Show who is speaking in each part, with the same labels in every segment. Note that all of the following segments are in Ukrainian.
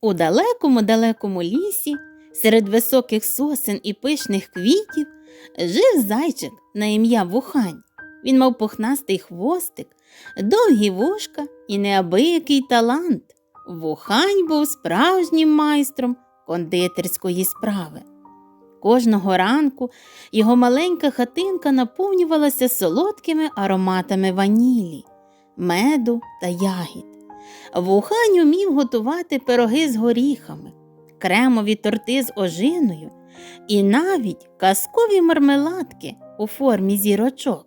Speaker 1: У далекому далекому лісі, серед високих сосен і пишних квітів, жив зайчик на ім'я Вухань. Він мав пухнастий хвостик, довгі вушка і неабиякий талант. Вухань був справжнім майстром кондитерської справи. Кожного ранку його маленька хатинка наповнювалася солодкими ароматами ванілі, меду та ягід. Вухань умів готувати пироги з горіхами, кремові торти з ожиною і навіть казкові мармеладки у формі зірочок.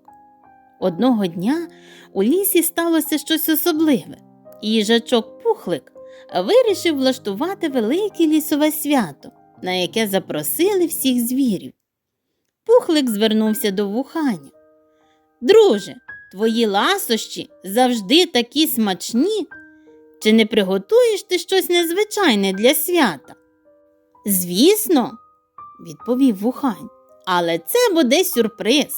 Speaker 1: Одного дня у лісі сталося щось особливе, і їжачок Пухлик вирішив влаштувати велике лісове свято, на яке запросили всіх звірів. Пухлик звернувся до вуханя. Друже, твої ласощі завжди такі смачні. Чи не приготуєш ти щось незвичайне для свята? Звісно, відповів вухань, але це буде сюрприз.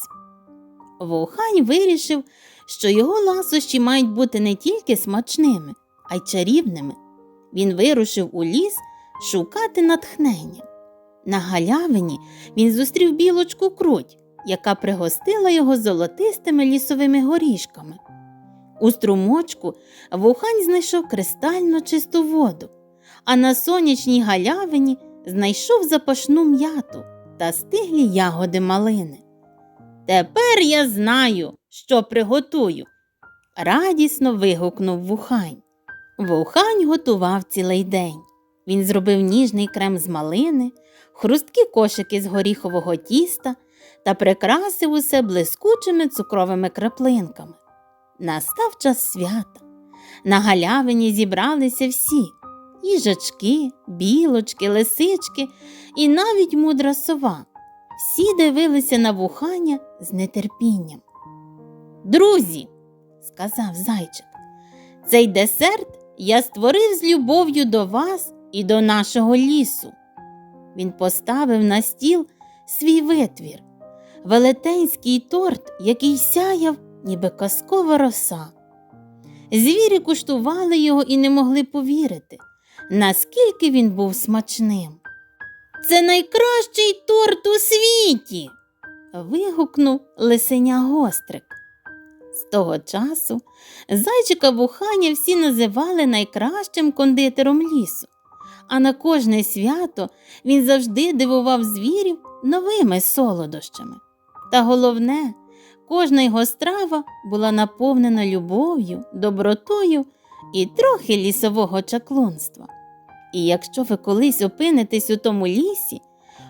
Speaker 1: Вухань вирішив, що його ласощі мають бути не тільки смачними, а й чарівними. Він вирушив у ліс шукати натхнення. На галявині він зустрів білочку круть, яка пригостила його золотистими лісовими горішками. У струмочку вухань знайшов кристально чисту воду, а на сонячній галявині знайшов запашну м'яту та стиглі ягоди малини. Тепер я знаю, що приготую, радісно вигукнув вухань. Вухань готував цілий день. Він зробив ніжний крем з малини, хрусткі кошики з горіхового тіста та прикрасив усе блискучими цукровими краплинками. Настав час свята. На галявині зібралися всі їжачки, білочки, лисички і навіть мудра сова. Всі дивилися на вухання з нетерпінням. Друзі, сказав зайчик, цей десерт я створив з любов'ю до вас і до нашого лісу. Він поставив на стіл свій витвір, велетенський торт, який сяяв, ніби казкова роса. Звірі куштували його і не могли повірити, наскільки він був смачним. Це найкращий торт у світі. вигукнув лисеня гострик. З того часу зайчика вухання всі називали найкращим кондитером лісу, а на кожне свято він завжди дивував звірів новими солодощами. Та головне, кожна його страва була наповнена любов'ю, добротою і трохи лісового чаклунства. І якщо ви колись опинитесь у тому лісі,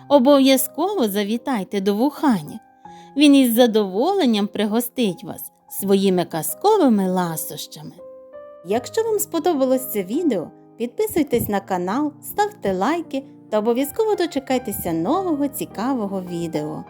Speaker 1: обов'язково завітайте до вухання. Він із задоволенням пригостить вас своїми казковими ласощами. Якщо вам сподобалось це відео, підписуйтесь на канал, ставте лайки та обов'язково дочекайтеся нового цікавого відео.